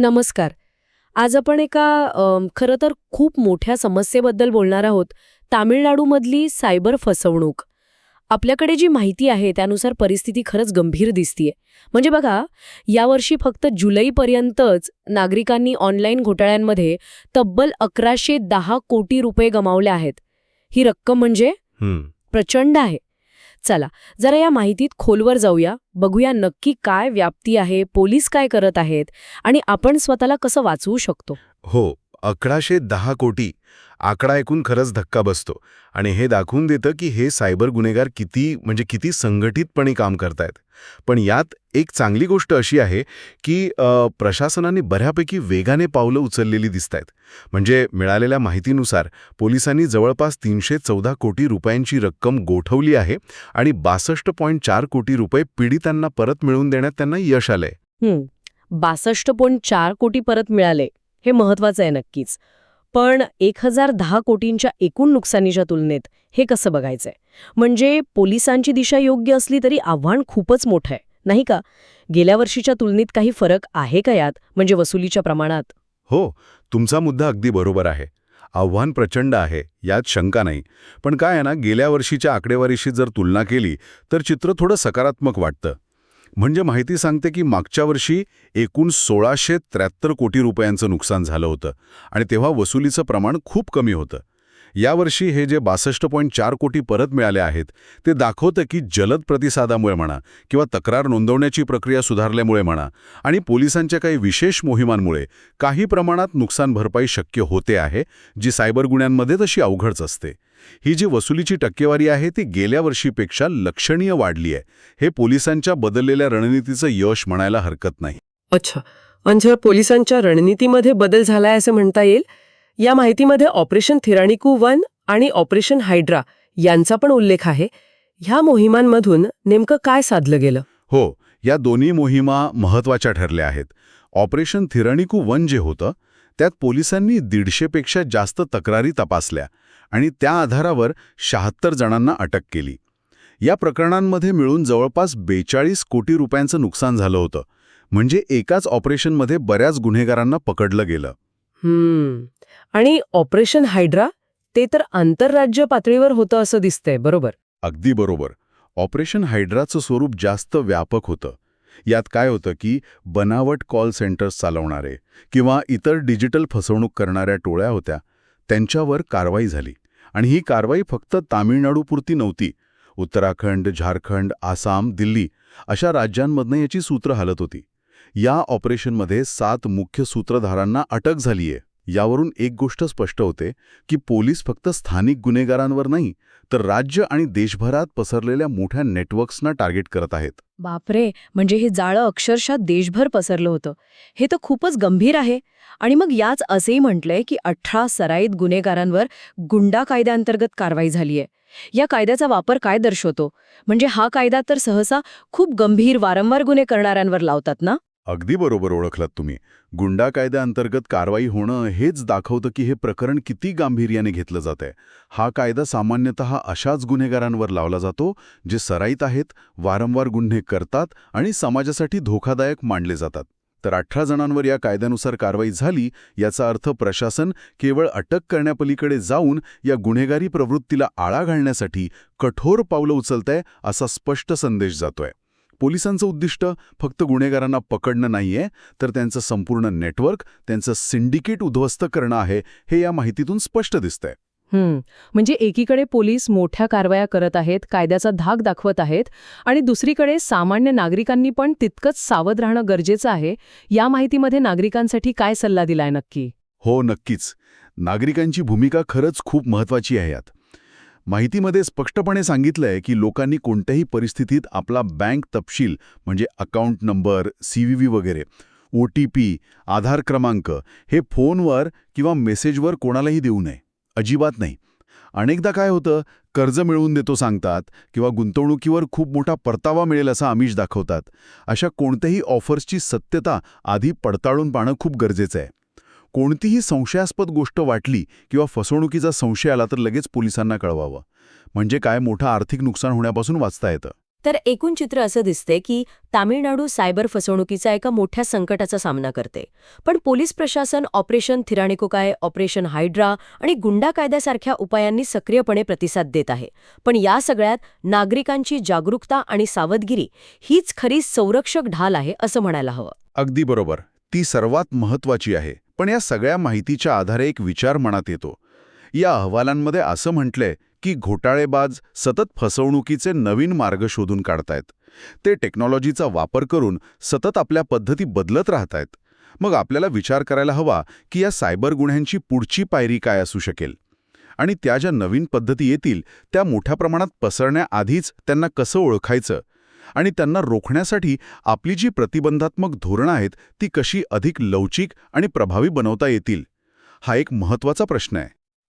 नमस्कार. आज आपण एका खरं तर खूप मोठ्या समस्येबद्दल बोलणार आहोत. तामिळनाडूमधली सायबर फसवणूक. आपल्याकडे जी माहिती आहे त्यानुसार परिस्थिती खरंच गंभीर दिसतीये. म्हणजे बघा यावर्षी फक्त जुलैपर्यंतच नागरिकांनी ऑनलाईन घोटाळ्यांमध्ये तब्बल अकराशे दहा कोटी रुपये गमावले आहेत. ही रक्कम म्हणजे प्रचंड आहे. चला जरा या माहितीत खोलवर जाऊया. बघूया नक्की काय व्याप्ती आहे पोलीस काय करत आहेत आणि आपण स्वतःला कसं वाचवू शकतो? हो अकराशे दहा कोटी आकडा ऐकून खरंच धक्का बसतो. आणि हे दाखवून देतं की हे सायबर गुन्हेगार किती म्हणजे किती संघटितपणे काम करतायत. पण यात एक चांगली गोष्ट अशी आहे की प्रशासनाने बऱ्यापैकी वेगाने पावलं उचललेली दिसतायत. म्हणजे मिळालेल्या माहितीनुसार पोलिसांनी जवळपास तीनशे चौदा कोटी रुपयांची रक्कम गोठवली आहे आणि बासष्ट पॉईंट चार कोटी रुपये पीडितांना परत मिळवून देण्यात त्यांना यश आलंय. बासष्ट पॉईंट चार कोटी परत मिळाले. हे महत्वाचं आहे नक्कीच. पण एक हजार दहा कोटींच्या एकूण नुकसानीच्या तुलनेत हे कसं बघायचंय? म्हणजे पोलिसांची दिशा योग्य असली तरी आव्हान खूपच मोठं आहे नाही का? गेल्या वर्षीच्या तुलनेत काही फरक आहे का यात? म्हणजे वसुलीच्या प्रमाणात? हो तुमचा मुद्दा अगदी बरोबर आहे. आव्हान प्रचंड आहे यात शंका नाही. पण काय आहे ना गेल्या वर्षीच्या आकडेवारीशी जर तुलना केली तर चित्र थोडं सकारात्मक वाटतं. म्हणजे माहिती सांगते की मागच्या वर्षी एकूण सोळाशे त्र्याहत्तर कोटी रुपयांचं नुकसान झालं होतं आणि तेव्हा वसुलीचं प्रमाण खूप कमी होतं. यावर्षी हे जे बासष्ट पॉईंट चार कोटी परत मिळाले आहेत ते दाखवतं की जलद प्रतिसादामुळे म्हणा किंवा तक्रार नोंदवण्याची प्रक्रिया सुधारल्यामुळे म्हणा आणि पोलिसांच्या काही विशेष मोहिमांमुळे काही प्रमाणात नुकसान भरपाई शक्य होते आहे जी सायबर गुन्ह्यांमध्ये तशी अवघडच असते. ही जी वसुलीची टक्केवारी आहे ती गेल्या वर्षीपेक्षा लक्षणीय वाढली आहे हे पोलिसांच्या बदललेल्या रणनीतीचं यश म्हणायला हरकत नाही. अच्छा म्हणजे पोलिसांच्या रणनीतीमध्ये बदल झालाय असं म्हणता येईल? या माहितीमध्ये ऑपरेशन थिराणिकू वन आणि ऑपरेशन हायड्रा यांचा पण उल्लेख आहे. ह्या मोहिमांमधून नेमकं काय साधलं गेलं? हो या दोन्ही मोहिमा महत्त्वाच्या ठरल्या आहेत. ऑपरेशन थिराणिकू वन जे होतं त्यात पोलिसांनी दीडशेपेक्षा जास्त तक्रारी तपासल्या आणि त्या आधारावर शहात्तर जणांना अटक केली. या प्रकरणांमध्ये मिळून जवळपास बेचाळीस कोटी रुपयांचं नुकसान झालं होतं. म्हणजे एकाच ऑपरेशनमध्ये बऱ्याच गुन्हेगारांना पकडलं गेलं. आणि ऑपरेशन हायड्रा ते तर आंतरराज्य पातळीवर होतं असं दिसतंय बरोबर? अगदी बरोबर. ऑपरेशन हायड्राचं स्वरूप जास्त व्यापक होतं. यात काय होतं की बनावट कॉल सेंटर्स चालवणारे किंवा इतर डिजिटल फसवणूक करणाऱ्या टोळ्या होत्या त्यांच्यावर कारवाई झाली. आणि ही कारवाई फक्त तामिळनाडूपुरती नव्हती. उत्तराखंड झारखंड आसाम दिल्ली अशा राज्यांमधनं याची सूत्र हलत होती. या ऑपरेशनमध्ये सात मुख्य सूत्रधारांना अटक झालीये. यावरून एक गोष्ट स्पष्ट होते की पोलीस फक्त स्थानिक गुन्हेगारांवर नाही तर राज्य आणि देशभरात पसरलेल्या मोठ्या नेटवर्क्सना टार्गेट करत आहेत. बापरे! म्हणजे हे जाळं अक्षरशः देशभर पसरलं होतं. हे तर खूपच गंभीर आहे. आणि मग याच असेही म्हटलंय की अठरा सराईत गुन्हेगारांवर गुंडा कायद्याअंतर्गत कारवाई झालीय. या कायद्याचा वापर काय दर्शवतो? म्हणजे हा कायदा तर सहसा खूप गंभीर वारंवार गुन्हे करणाऱ्यांवर लावतात ना? अगदी बरोबर ओळखलात तुम्ही. गुंडा कायद्याअंतर्गत कारवाई होणं हेच दाखवतं की हे प्रकरण किती गांभीर्याने घेतलं जातंय. हा कायदा सामान्यतः अशाच गुन्हेगारांवर लावला जातो जे सराईत आहेत वारंवार गुन्हे करतात आणि समाजासाठी धोकादायक मानले जातात. तर अठरा जणांवर या कायद्यानुसार कारवाई झाली याचा अर्थ प्रशासन केवळ अटक करण्यापलीकडे जाऊन या गुन्हेगारी प्रवृत्तीला आळा घालण्यासाठी कठोर पावलं उचलतंय असा स्पष्ट संदेश जातोय. पोलिसांचं उद्दिष्ट फक्त गुन्हेगारांना पकडणं नाहीये तर त्यांचं संपूर्ण नेटवर्क त्यांचं सिंडिकेट उद्ध्वस्त करणं आहे हे या माहितीतून स्पष्ट दिसतंय. हम्म. म्हणजे एकीकडे पोलीस मोठ्या कारवाया करत आहेत कायद्याचा धाक दाखवत आहेत आणि दुसरीकडे सामान्य नागरिकांनी पण तितकंच सावध राहणं गरजेचं आहे या माहितीमध्ये नागरिकांसाठी काय सल्ला दिलाय नक्की? हो नक्कीच. नागरिकांची भूमिका खरंच खूप महत्वाची आहे यात. माहितीमध्ये स्पष्टपणे सांगितलंय की लोकांनी कोणत्याही परिस्थितीत आपला बँक तपशील म्हणजे अकाउंट नंबर सीव्हीव्ही वगैरे ओ टी पी आधार क्रमांक हे फोनवर किंवा मेसेजवर कोणालाही देऊ नये. अजिबात नाही. अनेकदा काय होतं कर्ज मिळवून देतो सांगतात किंवा गुंतवणुकीवर खूप मोठा परतावा मिळेल असा आमिष दाखवतात. अशा कोणत्याही ऑफर्सची सत्यता आधी पडताळून पाहणं खूप गरजेचं आहे. कोणतीही संशयास्पद गोष्ट वाटली किंवा फसवणुकीचा संशय आला तर लगेच पोलिसांना कळवावं. म्हणजे काय मोठं आर्थिक नुकसान होण्यापासून वाचता येतं. तर एकूण चित्र असं दिसते की तामिळनाडू सायबर फसवणुकीचा एका मोठ्या संकटाचा सामना करते. पण पोलीस प्रशासन ऑपरेशन थिराणिकोकाय ऑपरेशन हायड्रा आणि गुंडा कायद्यासारख्या उपायांनी सक्रियपणे प्रतिसाद देत आहे. पण या सगळ्यात नागरिकांची जागरूकता आणि सावधगिरी हीच खरी संरक्षक ढाल आहे असं म्हणायला हवं. अगदी बरोबर. ती सर्वात महत्वाची आहे. पण या सगळ्या माहितीच्या आधारे एक विचार मनात येतो. या अहवालांमध्ये असं म्हटलंय की घोटाळेबाज सतत फसवणुकीचे नवीन मार्ग शोधून काढतायत. ते टेक्नॉलॉजीचा वापर करून सतत आपल्या पद्धती बदलत राहतायत. मग आपल्याला विचार करायला हवा की या सायबर गुन्ह्यांची पुढची पायरी काय असू शकेल? आणि त्या ज्या नवीन पद्धती येतील त्या मोठ्या प्रमाणात पसरण्याआधीच त्यांना कसं ओळखायचं? आणि त्यांना रोखण्यासाठी आपली जी प्रतिबंधात्मक धोरणं आहेत ती कशी अधिक लवचिक आणि प्रभावी बनवता येतील? हा एक महत्त्वाचा प्रश्न आहे.